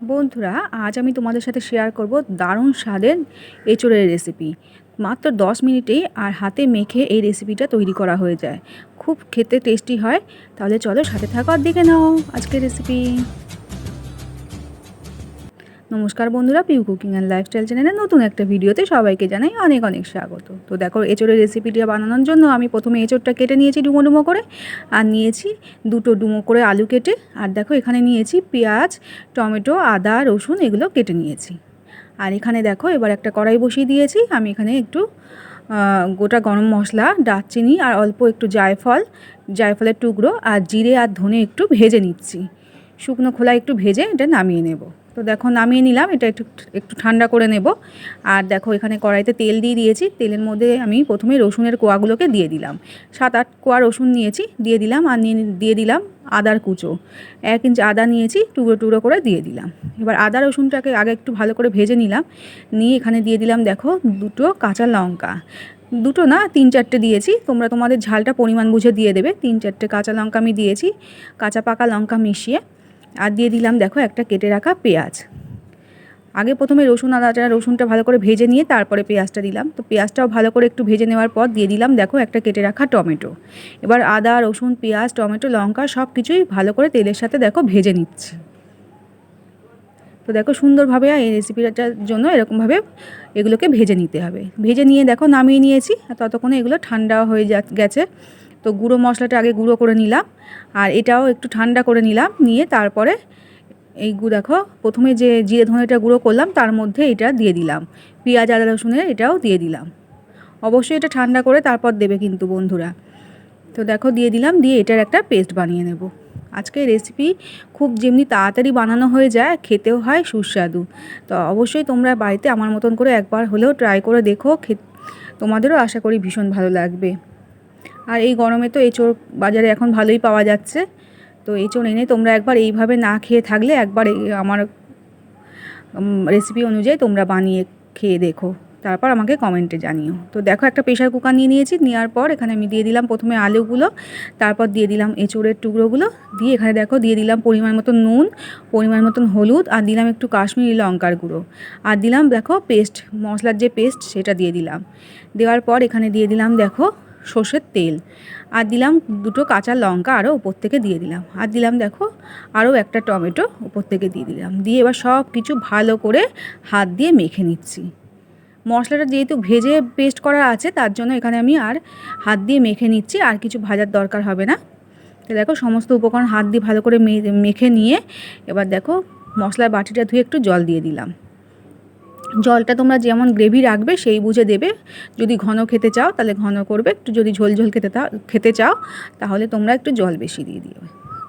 বন্ধুরা, আজ আমি তোমাদের সাথে শেয়ার করব দারুণ স্বাদের এঁচোড়ের রেসিপি মাত্র দশ মিনিটেই আর হাতে মেখে এই রেসিপিটা তৈরি করা হয়ে যায়। খুব খেতে টেস্টি হয়। তাহলে চলো সাথে থাকো আর দেখে নাও আজকের রেসিপি নমস্কার বন্ধুরা পিউ কুকিং অ্যান্ড লাইফস্টাইল চ্যানেলের নতুন একটা ভিডিওতে সবাইকে জানাই অনেক অনেক স্বাগত। তো দেখো, এঁচোড়ের রেসিপিটা বানানোর জন্য আমি প্রথমে এঁচোড়টা কেটে নিয়েছি ডুমো ডুমো করে, আর নিয়েছি দুটো ডুমো করে আলু কেটে, আর দেখো এখানে নিয়েছি পেঁয়াজ, টমেটো, আদা, রসুন, এগুলো কেটে নিয়েছি। আর এখানে দেখো, এবার একটা কড়াই বসিয়ে দিয়েছি, আমি এখানে একটু গোটা গরম মশলা, দারচিনি, আর অল্প একটু জায়ফল, জায়ফলের টুকরো, আর জিরে আর ধনে একটু ভেজে নিচ্ছি। শুকনো খোলা একটু ভেজে এটা নামিয়ে নেব। তো দেখো নামিয়ে নিলাম, এটা একটু একটু ঠান্ডা করে নেব। আর দেখো এখানে কড়াইতে তেল দিয়ে দিয়েছি, তেলের মধ্যে আমি প্রথমে রসুনের কোয়াগুলোকে দিয়ে দিলাম। সাত আট কোয়া রসুন নিয়েছি, দিয়ে দিলাম আর নিয়ে, দিয়ে দিলাম আদার কুচো। এক ইঞ্চ আদা নিয়েছি, টুকরো টুকরো করে দিয়ে দিলাম। এবার আদা রসুনটাকে আগে একটু ভালো করে ভেজে নিলাম। নিয়ে এখানে দিয়ে দিলাম দেখো দুটো কাঁচা লঙ্কা। দুটো না, তিন চারটে দিয়েছি। তোমরা তোমাদের ঝালটা পরিমাণ বুঝে দিয়ে দেবে। তিন চারটে কাঁচা লঙ্কা আমি দিয়েছি। কাঁচা পাকা লঙ্কা মিশিয়ে আর দিয়ে দিলাম, দেখো, একটা কেটে রাখা পেঁয়াজ। আগে প্রথমে রসুন আদাটা রসুনটা ভালো করে ভেজে নিয়ে তারপরে পেঁয়াজটা দিলাম। তো পেঁয়াজটাও ভালো করে একটু ভেজে নেওয়ার পর দিয়ে দিলাম, দেখো, একটা কেটে রাখা টমেটো। এবার আদা, রসুন, পেঁয়াজ, টমেটো, লঙ্কা সব কিছুই ভালো করে তেলের সাথে, দেখো, ভেজে নিচ্ছি। তো দেখো, সুন্দরভাবে এই রেসিপিটার জন্য এরকমভাবে এগুলোকে ভেজে নিতে হবে। ভেজে নিয়ে, দেখো, নামিয়ে নিয়েছি। ততক্ষণে এগুলো ঠান্ডা হয়ে যা, গেছে। তো গুঁড়ো মশলাটা আগে গুঁড়ো করে নিলাম আর এটাও একটু ঠান্ডা করে নিলাম, নিয়ে তারপরে এই দেখো, প্রথমে যে জিরে ধনেটা গুঁড়ো করলাম, তার মধ্যে এটা দিয়ে দিলাম। পেঁয়াজ, আদা রসুনের এটাও দিয়ে দিলাম। অবশ্যই এটা ঠান্ডা করে তারপর দেবে কিন্তু বন্ধুরা। তো দেখো, দিয়ে দিলাম, দিয়ে এটার একটা পেস্ট বানিয়ে নেব। আজকে রেসিপি খুব যেমনি তাড়াতাড়ি বানানো হয়ে যায়, খেতেও হয়, সুস্বাদু। তো অবশ্যই তোমরা বাড়িতে আমার মতন করে একবার হলেও ট্রাই করে দেখো তোমাদেরও আশা করি ভীষণ ভালো লাগবে। আর এই গরমে তো এঁচোড় বাজারে এখন ভালোই পাওয়া যাচ্ছে। তো এঁচোড় এনে তোমরা একবার এইভাবে না খেয়ে থাকলে একবার আমার রেসিপি অনুযায়ী তোমরা বানিয়ে খেয়ে দেখো। তারপর আমাকে কমেন্টে জানিও। তো দেখো একটা প্রেশার কুকার নিয়ে নিয়েছি, নেওয়ার পর এখানে আমি দিয়ে দিলাম প্রথমে আলুগুলো, তারপর দিয়ে দিলাম এঁচোড়ের টুকরোগুলো, দিয়ে এখানে দেখো দিয়ে দিলাম পরিমাণ মতন নুন, পরিমাণ মতন হলুদ, আর দিলাম একটু কাশ্মীরি লঙ্কার গুঁড়ো। আর দিলাম দেখো পেস্ট মশলার যে পেস্ট সেটা দিয়ে দিলাম। দেওয়ার পর এখানে দিয়ে দিলাম দেখো সর্ষের তেল। আর দিলাম দুটো কাঁচা লঙ্কা আরও উপর থেকে দিয়ে দিলাম। আর দিলাম দেখো আরও একটা টমেটো উপর থেকে দিয়ে দিলাম। দিয়ে এবার সব কিছু ভালো করে হাত দিয়ে মেখে নিচ্ছি। মশলাটা যেহেতু ভেজে পেস্ট করা আছে, তার জন্য এখানে আমি আর হাত দিয়ে মেখে নিচ্ছি, আর কিছু ভাজার দরকার হবে না। তো দেখো, সমস্ত উপকরণ হাত দিয়ে ভালো করে মেখে নিয়ে এবার দেখো, মশলার বাটিটা ধুয়ে একটু জল দিয়ে দিলাম। জলটা তোমরা যেমন গ্রেভি রাখবে, সেই বুঝে দেবে। যদি ঘন খেতে চাও, তাহলে ঘন করবে। একটু যদি ঝোল ঝোল খেতে খেতে চাও, তাহলে তোমরা একটু জল বেশি দিয়ে দিও।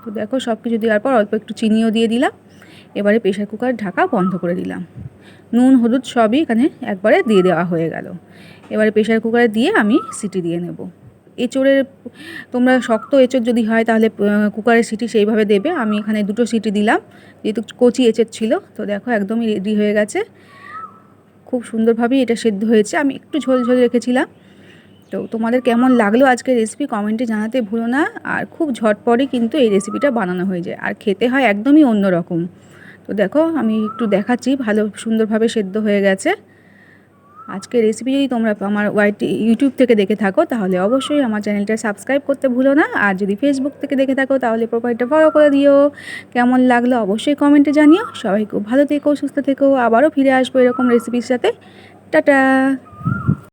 তো দেখো সব কিছু দেওয়ার পর অল্প একটু চিনিও দিয়ে দিলাম। এবারে প্রেশার কুকার ঢাকা বন্ধ করে দিলাম। নুন, হলুদ সবই এখানে একবারে দিয়ে দেওয়া হয়ে গেল। এবারে প্রেশার কুকারে দিয়ে আমি সিটি দিয়ে নেব। এঁচোড়ের, তোমরা শক্ত এঁচোড় যদি হয়, তাহলে কুকারের সিটি সেইভাবে দেবে। আমি এখানে দুটো সিটি দিলাম। যেহেতু কচি এঁচোড় ছিল, তো দেখো একদমই রেডি হয়ে গেছে। খুব সুন্দরভাবেই এটা সেদ্ধ হয়েছে। আমি একটু ঝোল ঝোল রেখেছিলাম। তো তোমাদের কেমন লাগল আজকের রেসিপি কমেন্টে জানাতে ভুলো না। আর খুব ঝটপটে কিন্তু এই রেসিপিটা বানানো হয়ে যায়। আর খেতে হয় একদমই অন্যরকম। তো দেখো, আমি একটু দেখাচ্ছি। ভালো সুন্দরভাবে সেদ্ধ হয়ে গেছে। আজকে রেসিপি যদি তোমরা আমার ওয়াইটি ইউটিউব থেকে দেখে থাকো, তাহলে অবশ্যই আমার চ্যানেলটা সাবস্ক্রাইব করতে ভুলো না। আর যদি ফেসবুক থেকে দেখে থাকো, তাহলে প্রোফাইলটা ফলো করে দিও। কেমন লাগল অবশ্যই কমেন্টে জানিও। সবাই খুব ভালো থেকো, সুস্থ থেকো। আবারও ফিরে আসব এরকম রেসিপির সাথে। টাটা!